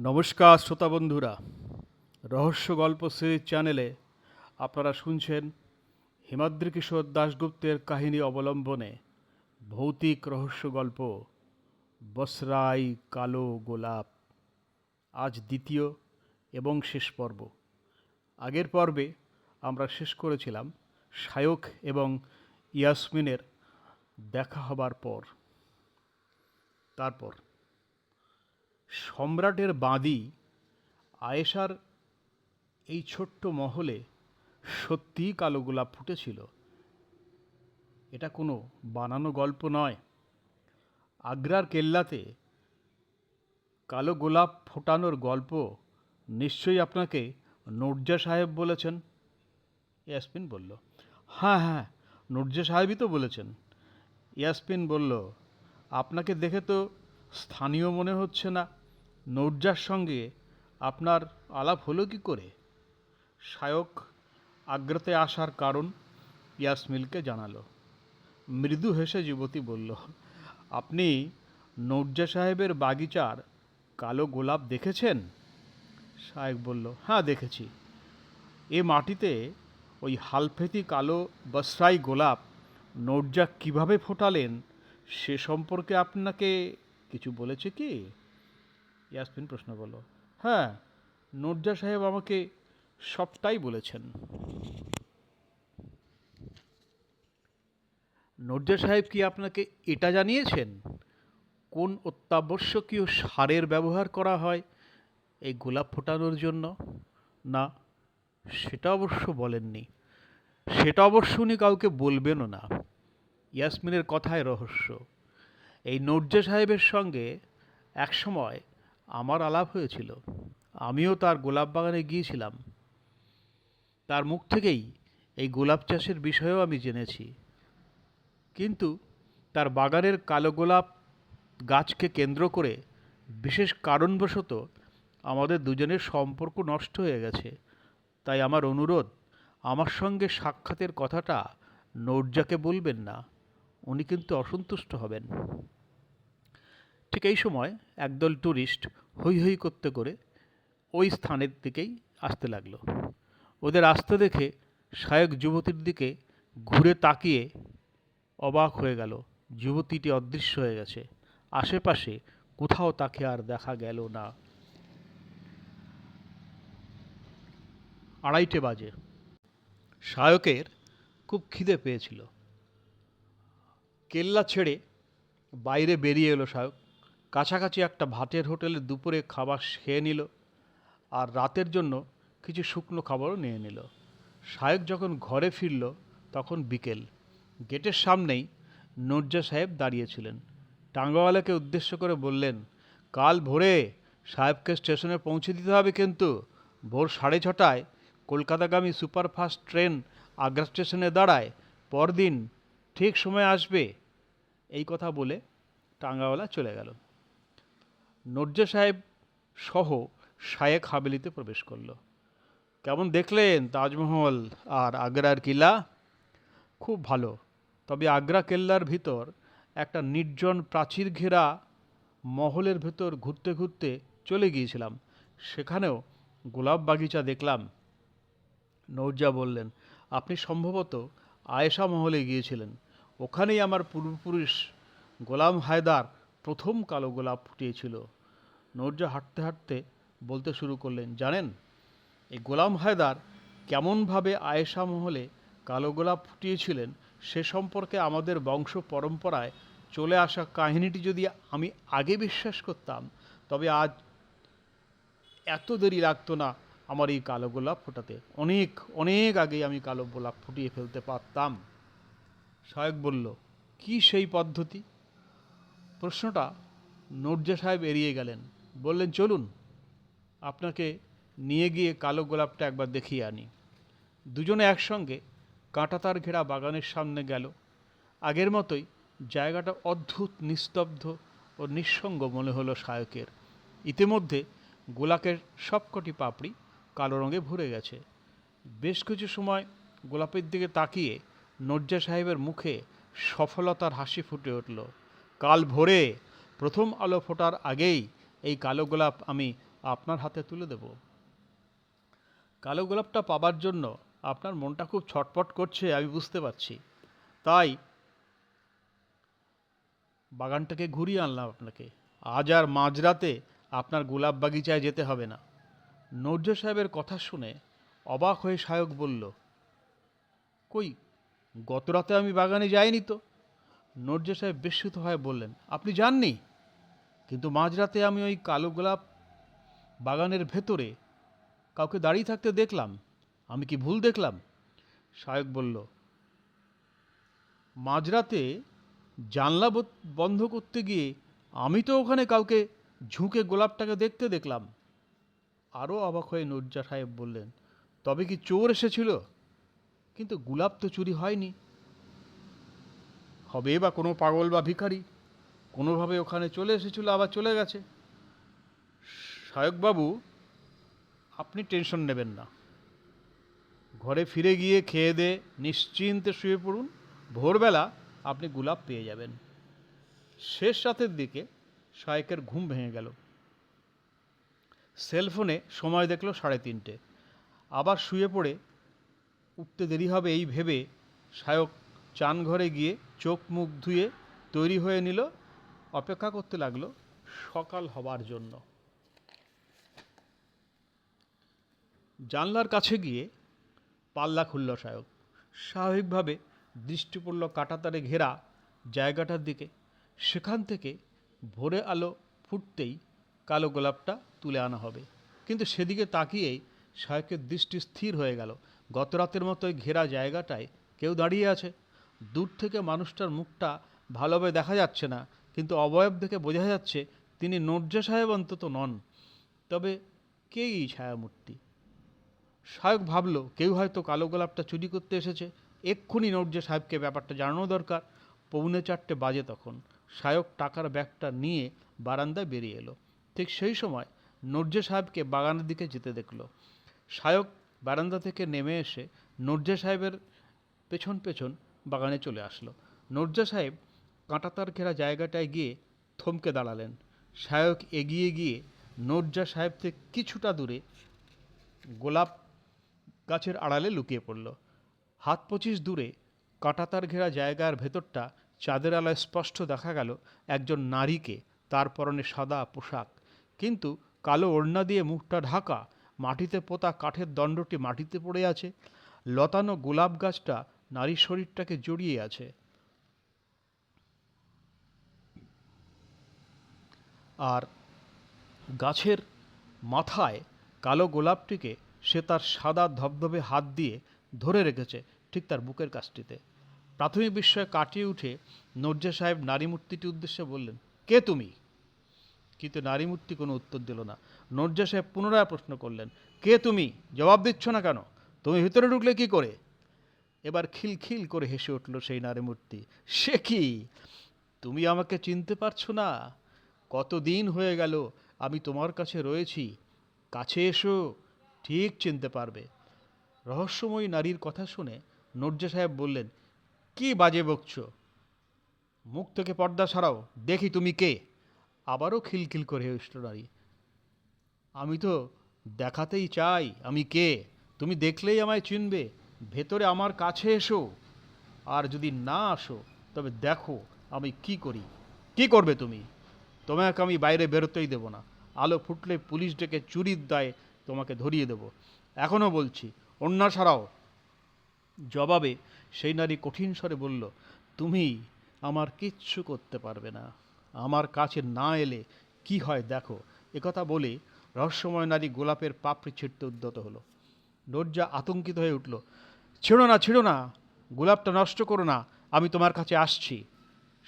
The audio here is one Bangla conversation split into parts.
নমস্কার শ্রোতা বন্ধুরা, রহস্য গল্প সিরিজ চ্যানেলে আপনারা শুনছেন হিমাদ্রি কিশোর দাশগুপ্তের কাহিনী অবলম্বনে ভৌতিক রহস্য গল্প, বসরাই কালো গোলাপ। আজ দ্বিতীয় এবং শেষ পর্ব। আগের পর্বে আমরা শেষ করেছিলাম শায়ক এবং ইয়াসমিনের দেখা হবার পর। তারপর সম্রাটের বাঁদি আয়েশার এই ছোট্ট মহলে সত্যিই কালো গোলাপ ফুটেছিল। এটা কোনো বানানো গল্প নয়। আগ্রার কেল্লাতে কালো গোলাপ ফোটানোর গল্প নিশ্চয়ই আপনাকে নূরজা সাহেব বলেছেন। ইয়াসমিন বলল হ্যাঁ হ্যাঁ নূরজা সাহেবই তো বলেছেন। ইয়াসমিন বলল, আপনাকে দেখে তো স্থানীয় মনে হচ্ছে না। নৌর্জার সঙ্গে আপনার আলাপ হলো কি করে? শায়ক আগ্রাতে আসার কারণ ইয়াসমিলকে জানালো। মৃদু হেসে যুবতী বলল, আপনি নৌর্জা সাহেবের বাগিচার কালো গোলাপ দেখেছেন? শায়েক বলল হ্যাঁ দেখেছি। এ মাটিতে ওই হালফেতি কালো বসরাই গোলাপ নৌর্জা কীভাবে ফোটালেন সে সম্পর্কে আপনাকে কিছু বলেছে কি? ইয়াসমিন প্রশ্ন করল হ্যাঁ নূরজা সাহেব আমাকে সবটাই বলেছেন। নূরজা সাহেব কি আপনাকে এটা জানিয়েছেন? কোন অত্যাবশ্যকীয় সারের ব্যবহার করা হয় এই গোলাপ ফোটানোর জন্য? না, সেটা অবশ্য বলেননি। সেটা অবশ্য উনি কাউকে বলবেনও না। ইয়াসমিনের কথায় রহস্য। এই নূরজা সাহেবের সঙ্গে একসময় আমার আলাপ হয়েছিল। আমিও তার গোলাপ বাগানে গিয়েছিলাম। তার মুখ থেকেই এই গোলাপ চাষের বিষয়েও আমি জেনেছি। কিন্তু তার বাগানের কালো গোলাপ গাছকে কেন্দ্র করে বিশেষ কারণবশত আমাদের দুজনের সম্পর্ক নষ্ট হয়ে গেছে। তাই আমার অনুরোধ, আমার সঙ্গে সাক্ষাতের কথাটা নৌর্জাকে বলবেন না। উনি কিন্তু অসন্তুষ্ট হবেন। ঠিক এই সময় একদল ট্যুরিস্ট হৈ হৈ করতে করে ওই স্থানের দিকেই আসতে লাগল। ওদের আসতে দেখে শায়ক যুবতীর দিকে ঘুরে তাকিয়ে অবাক হয়ে গেল। যুবতীটি অদৃশ্য হয়ে গেছে। আশেপাশে কোথাও তাকে আর দেখা গেল না। আড়াইটে বাজে। শায়কের খুব খিদে পেয়েছিল। কেল্লা ছেড়ে বাইরে বেরিয়ে এলো শায়ক কাছাকাছি একটা ভাতের হোটেলে দুপুরে খাবার খেয়ে নিল আর রাতের জন্য কিছু শুকনো খাবারও নিয়ে নিল। শায়ক যখন ঘরে ফিরল, তখন বিকেল। গেটের সামনেই নূরজা সাহেব দাঁড়িয়েছিলেন টাঙ্গাওয়ালাকে উদ্দেশ্য করে বললেন, কাল ভোরে সাহেবকে স্টেশনে পৌঁছে দিতে হবে কিন্তু। ভোর সাড়ে ছটায় কলকাতাগামী সুপারফাস্ট ট্রেন আগ্রা স্টেশনে দাঁড়ায়। পরদিন ঠিক সময় আসবে। এই কথা বলে টাঙ্গাওয়ালা চলে গেল। নর্জা সাহেব সহ শায়েক হাবেলিতে প্রবেশ করল। কেমন দেখলেন তাজমহল আর আগ্রার কিলা? খুব ভালো। তবে আগ্রা কেল্লার ভিতর একটা নির্জন প্রাচীর ঘেরা মহলের ভেতর ঘুরতে ঘুরতে চলে গিয়েছিলাম। সেখানেও গোলাপ বাগিচা দেখলাম। নৌজা বললেন, আপনি সম্ভবত আয়েশা মহলে গিয়েছিলেন। ওখানেই আমার পূর্বপুরুষ গোলাম হায়দার প্রথম কালো গোলাপ ফুটিয়েছিল। নৌরজা হাঁটতে হাঁটতে বলতে শুরু করলেন, জানেন, এই গোলাম হায়দার কেমনভাবে আয়েশা মহলে কালো গোলাপ ফুটিয়েছিলেন, সে সম্পর্কে আমাদের বংশ পরম্পরায় চলে আসা কাহিনীটি যদি আমি আগে বিশ্বাস করতাম, তবে আজ এত দেরি লাগতো না আমার এই কালো গোলাপ ফোটাতে। অনেক অনেক আগেই আমি কালো গোলাপ ফুটিয়ে ফেলতে পারতাম। শায়ক বলল, কি সেই পদ্ধতি? প্রশ্নটা নূরজা সাহেব এড়িয়ে গেলেন বললেন, চলুন, আপনাকে নিয়ে গিয়ে কালো গোলাপটা একবার দেখিয়ে আনি। দুজনে একসঙ্গে কাঁটাতার ঘেরা বাগানের সামনে গেল। আগের মতোই জায়গাটা অদ্ভুত, নিস্তব্ধ ও নিঃসঙ্গ মনে হলো শায়কের ইতিমধ্যে গোলাপের সবকটি পাপড়ি কালো রঙে ভরে গেছে। বেশ কিছু সময় গোলাপের দিকে তাকিয়ে নর্জা সাহেবের মুখে সফলতার হাসি ফুটে উঠল। কাল ভোরে প্রথম আলো ফোটার আগেই এই কালো গোলাপ আমি আপনার হাতে তুলে দেব। কালো গোলাপটা পাবার জন্য আপনার মনটা খুব ছটপট করছে, আমি বুঝতে পারছি। তাই বাগানটাকে ঘুরিয়ে আনলাম আপনাকে। আজ আর মাঝরাতে আপনার গোলাপ বাগিচায় যেতে হবে না। নৌর্য সাহেবের কথা শুনে অবাক হয়ে সায়ক বলল, কই, গত রাতে আমি বাগানে যাইনি তো? নৌর্য সাহেব বিস্মিত হয়ে বললেন, আপনি যাননি? কিন্তু মাঝরাতে আমি ওই কালো গোলাপ বাগানের ভেতরে কাউকে দাঁড়িয়ে থাকতে দেখলাম। আমি কি ভুল দেখলাম? সায়ক বলল, মাঝরাতে জানলা বন্ধ করতে গিয়ে আমি তো ওখানে কাউকে ঝুঁকে গোলাপটাকে দেখতে দেখলাম। আরও অবাক হয়ে নুরজা সাহেব বললেন, তবে কি চোর এসেছিল? কিন্তু গোলাপ তো চুরি হয়নি। হবে বা কোনো পাগল বা ভিখারি কোনোভাবে ওখানে চলে এসেছিল, আবার চলে গেছে। সায়কবাবু, আপনি টেনশন নেবেন না। ঘরে ফিরে গিয়ে খেয়ে দে, নিশ্চিন্তে শুয়ে পড়ুন। ভোরবেলা আপনি গোলাপ পেয়ে যাবেন। শেষ রাতের দিকে শায়েকের ঘুম ভেঙে গেল। সেলফোনে সময় দেখল সাড়ে তিনটে। আবার শুয়ে পড়ে, উঠতে দেরি হবে এই ভেবে শায়ক চান ঘরে গিয়ে চোখ মুখ ধুয়ে তৈরি হয়ে নিল অপেক্ষা করতে লাগল সকাল হবার জন্য। জানলার কাছে গিয়ে পাল্লা খুলল সায়ক। স্বাভাবিকভাবে দৃষ্টি পড়ল কাটাতারে ঘেরা জায়গাটার দিকে সেখান থেকে ভোরে আলো ফুটতেই কালো গোলাপটা তুলে আনা হবে। কিন্তু সেদিকে তাকিয়েই সায়কের দৃষ্টি স্থির হয়ে গেল। গত রাতের মতোই ঘেরা জায়গাটায় কেউ দাঁড়িয়ে আছে। দূর থেকে মানুষটার মুখটা ভালোভাবে দেখা যাচ্ছে না। কিন্তু অবয়ব দেখে বোঝা যাচ্ছে তিনি নর্জা সাহেব অন্তত নন। তবে কে এই ছায়ামূর্তি? সায়ক ভাবল, কেউ হয়তো কালো গোলাপটা চুরি করতে এসেছে। এক্ষুনি নর্জে সাহেবকে ব্যাপারটা জানানো দরকার। পৌনে চারটে বাজে তখন। সায়ক টাকার ব্যাগটা নিয়ে বারান্দায় বেরিয়ে এলো। ঠিক সেই সময় নর্জে সাহেবকে বাগানের দিকে যেতে দেখল। সায়ক বারান্দা থেকে নেমে এসে নর্জে সাহেবের পেছন পেছন বাগানে চলে আসলো। নর্জা সাহেব কাঁটাতার ঘেরা জায়গাটায় গিয়ে থমকে দাঁড়ালেন। সায়ক এগিয়ে গিয়ে নর্জা সাহেব থেকে কিছুটা দূরে গোলাপ গাছের আড়ালে লুকিয়ে পড়ল। হাত পঁচিশ দূরে কাঁটাতার ঘেরা জায়গার ভেতরটা চাঁদের আলায় স্পষ্ট দেখা গেল একজন নারীকে, তার পরনে সাদা পোশাক। কিন্তু কালো ওড়না দিয়ে মুখটা ঢাকা, মাটিতে পোতা কাঠের দণ্ডটি মাটিতে পড়ে আছে। লতানো গোলাপ গাছটা নারীর শরীরটাকে জড়িয়ে আছে। আর গাছের মাথায় কালো গোলাপটিকে সে তার সাদা ধবধবে হাত দিয়ে ধরে রেখেছে ঠিক তার বুকের কাছটিতে। প্রাথমিক বিস্ময়ে কাটিয়ে উঠে নর্জা সাহেব নারী মূর্তিটি উদ্দেশ্যে বললেন, কে তুমি? কিন্তু নারী মূর্তি কোনো উত্তর দিল না। নর্জা সাহেব পুনরায় প্রশ্ন করলেন, কে তুমি? জবাব দিচ্ছ না কেন? তুমি ভিতরে ঢুকলে কি করে? এবার খিলখিল করে হেসে উঠল সেই নারী মূর্তি সে কি? তুমি আমাকে চিনতে পারছ না? কতদিন হয়ে গেল আমি তোমার কাছে রয়েছি, কাছে এসো, ঠিক চিনতে পারবে। রহস্যময়ী নারীর কথা শুনে নর্জা সাহেব বললেন, কি বাজে বকছ? মুখ থেকে পর্দা সরাও, দেখি তুমি কে? আবারও খিলখিল করে উঠল নারী। আমি তো দেখাতেই চাই, আমি কে? তুমি দেখলেই আমায় চিনবে, ভেতরে আমার কাছে এসো। আর যদি না আসো, তবে দেখো আমি কি করি। কি করবে তুমি? তোমাকে আমি বাইরে বেরোতেই দেবো না। আলো ফুটলে পুলিশ ডেকে চুরির দায়ে তোমাকে ধরিয়ে দেবো। এখনও বলছি অন্য ছাড়াও জবাবে সেই নারী কঠিন স্বরে বলল, তুমি আমার কিচ্ছু করতে পারবে না। আমার কাছে না এলে কি হয় দেখো। একথা বলে রহস্যময় নারী গোলাপের পাপড়ি ছিঁড়তে উদ্যত হলো। নর্জা আতঙ্কিত হয়ে উঠল, ছিঁড়ো না ছিঁড়ো না। গোলাপটা নষ্ট করো না। আমি তোমার কাছে আসছি।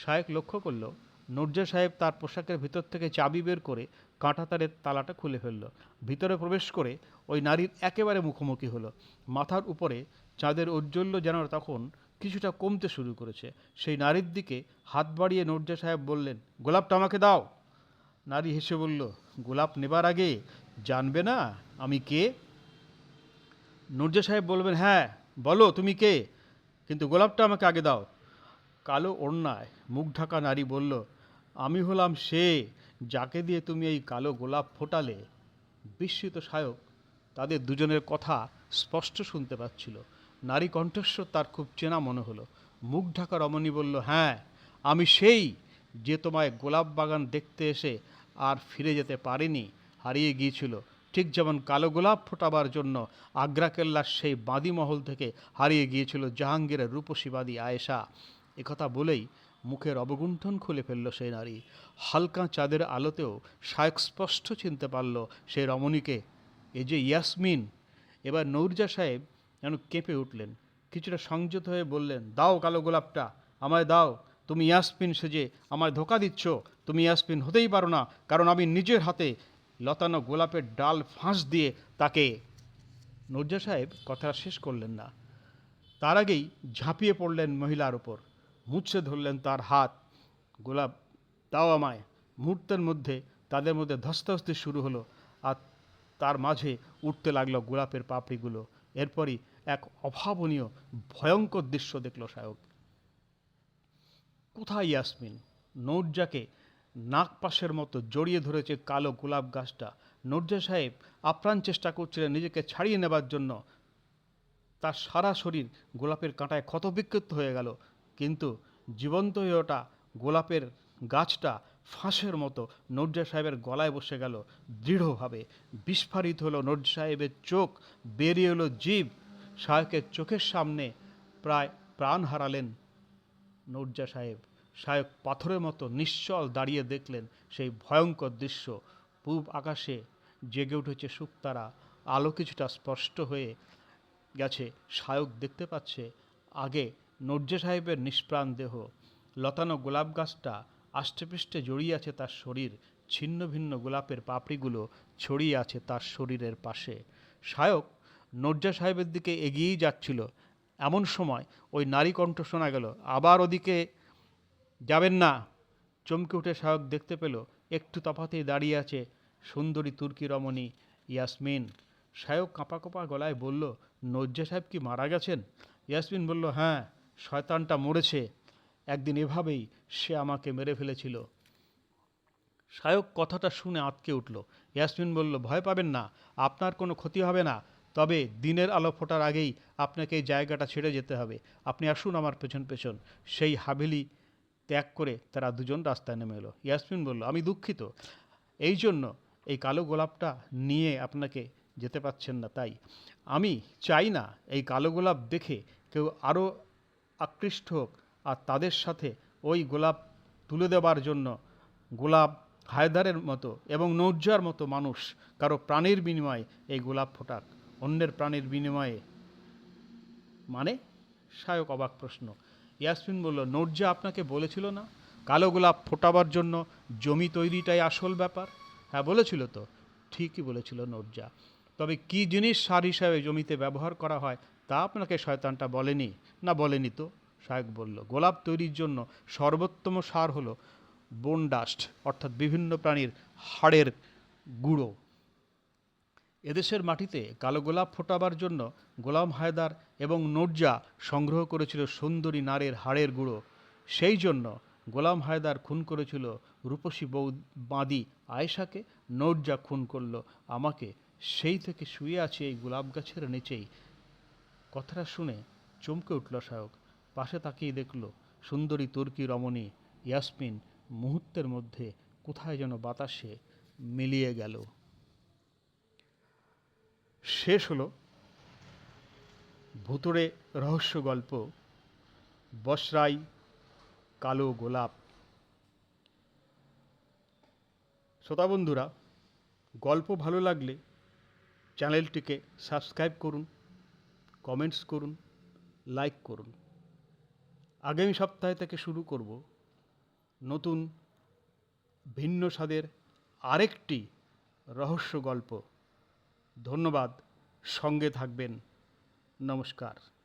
শায়েক লক্ষ্য করল নর্জা সাহেব তার পোশাকের ভিতর থেকে চাবি বের করে কাঁটাতারের তালাটা খুলে ফেলল। ভিতরে প্রবেশ করে ওই নারীর একেবারে মুখোমুখি হলো। মাথার উপরে চাঁদের ঔজ্জ্বল্য যেন তখন কিছুটা কমতে শুরু করেছে। সেই নারীর দিকে হাত বাড়িয়ে নর্জা সাহেব বললেন, গোলাপটা আমাকে দাও। নারী হেসে বলল, গোলাপ নেবার আগে জানবে না আমি কে? নূরজা সাহেব বলবেন হ্যাঁ বলো তুমি কে? কিন্তু গোলাপটা আমাকে আগে দাও। কালো ওড়নায় মুখ ঢাকা নারী বলল আমি হলাম সে যাকে দিয়ে তুমি এই কালো গোলাপ ফোটালে। বিস্মিত সায়ক তাদের দুজনের কথা স্পষ্ট শুনতে পাচ্ছিল। নারী কণ্ঠস্বর তার খুব চেনা মনে হলো। মুখ ঢাকা রমণী বলল হ্যাঁ আমি সেই যে তোমায় গোলাপ বাগান দেখতে এসে আর ফিরে যেতে পারিনি, হারিয়ে গিয়েছিল। ঠিক যেমন কালো গোলাপ ফোটাবার জন্য আগ্রা কেল্লার সেই বাঁদি মহল থেকে হারিয়ে গিয়েছিল জাহাঙ্গীরের রূপসী বাদী আয়েশা। একথা বলেই মুখের অবগুণ্ঠন খুলে ফেলল সেই নারী। হালকা চাঁদের আলোতেও শায়ক স্পষ্ট চিনতে পারল সেই রমণীকে। এ যে ইয়াসমিন! এবার নৌরজা সাহেব যেন কেঁপে উঠলেন। কিছুটা সংযত হয়ে বললেন, দাও কালো গোলাপটা, আমায় দাও। তুমি ইয়াসমিন সেজে আমায় ধোকা দিচ্ছ। তুমি ইয়াসমিন হতেই পারো না, কারণ আমি নিজের হাতে লতানো গোলাপের ডাল ফাঁস দিয়ে তাকে নজ্জা সাহেব কথা শেষ করলেন না। তার আগেই ঝাঁপিয়ে পড়লেন মহিলার ওপর মুচ্ছে ধরলেন তার হাত। গোলাপ দাও আমায়। মুহূর্তের মধ্যে তাদের মধ্যে ধস্তাধস্তি শুরু হলো আর তার মাঝে উঠতে লাগল গোলাপের পাপড়িগুলো। এরপরই এক অভাবনীয়, ভয়ঙ্কর দৃশ্য দেখল সায়ক। কোথায় ইয়াসমিন? নৌরজাকে নাগপাশের মতো জড়িয়ে ধরেছে কালো গোলাপ গাছটা। নৌরজা সাহেব আপ্রাণ চেষ্টা করছিলেন নিজেকে ছাড়িয়ে নেবার জন্য। তার সারা শরীর গোলাপের কাঁটায় ক্ষতবিক্ষত হয়ে গেল। জীবন্ত হয়ে ওঠা গোলাপের গাছটা ফাঁসের মতো নর্জা সাহেবের গলায় বসে গেল। দৃঢ়ভাবে বিস্ফারিত হলো নর্জা সাহেবের চোখ, বেরিয়ে এলো জীব। সাহেবের চোখের সামনে প্রায় প্রাণ হারালেন নর্জা সাহেব। সাহেব পাথরের মতো নিশ্চল দাঁড়িয়ে দেখলেন সেই ভয়ঙ্কর দৃশ্য। পূব আকাশে জেগে উঠেছে শুকতারা আলো কিছুটা স্পষ্ট হয়ে গেছে। সায়ক দেখতে পাচ্ছে আগে নর্জে সাহেবের নিষ্প্রাণ দেহ, লতানো গোলাপ গাছটা আষ্টেপৃষ্টে জড়িয়ে আছে তার শরীর, ছিন্ন ভিন্ন গোলাপের পাপড়িগুলো ছড়িয়ে আছে তার শরীরের পাশে। সায়ক নর্জা সাহেবের দিকে এগিয়েই যাচ্ছিল। এমন সময় ওই নারী কণ্ঠ শোনা গেল, আবার ওদিকে যাবেন না? চমকে উঠে সায়ক দেখতে পেল, একটু তফাতেই দাঁড়িয়ে আছে সুন্দরী তুর্কি রমণী ইয়াসমিন। সায়ক কাঁপা কাঁপা গলায় বলল নজ্জা সাহেব কি মারা গেছেন? ইয়াসমিন বলল হ্যাঁ। শয়তানটা মরেছে, একদিন এভাবেই সে আমাকে মেরে ফেলেছিল। সায়ক কথাটা শুনে আটকে উঠল। ইয়াসমিন বলল, ভয় পাবেন না, আপনার কোনো ক্ষতি হবে না। তবে দিনের আলো ফোটার আগেই আপনাকে এই জায়গাটা ছেড়ে যেতে হবে। আপনি আসুন আমার পেছন পেছন। সেই হাভেলি ত্যাগ করে তারা দুজন রাস্তায় নেমে এলো। ইয়াসমিন বলল, আমি দুঃখিত। এই জন্য এই কালো গোলাপটা নিয়ে আপনাকে যেতে পাচ্ছেন না তাই। আমি চাই না এই কালো গোলাপ দেখে কেউ আরও আকৃষ্ট হোক আর তাদের সাথে ওই গোলাপ তুলে দেবার জন্য গোলাপ হায়দারের মতো এবং নৌজার মতো মানুষ, কারও প্রাণের বিনিময়ে এই গোলাপ ফোটাক। অন্যের প্রাণের বিনিময়ে মানে? সায়ক অবাক প্রশ্ন। ইয়াসমিন বলল নর্জা আপনাকে বলেছিল না? কালো গোলাপ ফোটাবার জন্য জমি তৈরিটাই আসল ব্যাপার? হ্যাঁ বলেছিল তো। ঠিকই বলেছিল নর্জা তবে কি জিনিস সার হিসাবে জমিতে ব্যবহার করা হয় তা আপনাকে শয়তানটা বলেনি? না, বলেনি তো। শায়ক বলল, গোলাপ তৈরির জন্য সর্বোত্তম সার হলো বোন ডাস্ট অর্থাৎ বিভিন্ন প্রাণীর হাড়ের গুঁড়ো। এদেশের মাটিতে কালো গোলাপ ফোটাবার জন্য গোলাম হায়দার এবং নর্জা সংগ্রহ করেছিল সুন্দরী নারের হাড়ের গুঁড়ো। সেই জন্য গোলাম হায়দার খুন করেছিল রূপসী বৌ বাঁদি আয়েশাকে। নর্জা খুন করল, আমাকে সেই থেকে শুয়ে আছে এই গোলাপ গাছের নিচেই। কথাটা শুনে চমকে উঠল সায়ক পাশে তাকিয়ে দেখল সুন্দরী তুর্কি রমণী ইয়াসমিন মুহূর্তের মধ্যে কোথায় যেন বাতাসে মিলিয়ে গেল। শেষ হলো ভুতুড়ে রহস্য গল্প, বসরাই কালো গোলাপ। শ্রোতা বন্ধুরা, গল্প ভালো লাগলে চ্যানেলটিকে সাবস্ক্রাইব করুন। কমেন্টস করুন, লাইক করুন। আগামী সপ্তাহে থেকে শুরু করব নতুন ভিন্ন স্বাদের আরেকটি রহস্য গল্প। ধন্যবাদ, সঙ্গে থাকবেন। নমস্কার।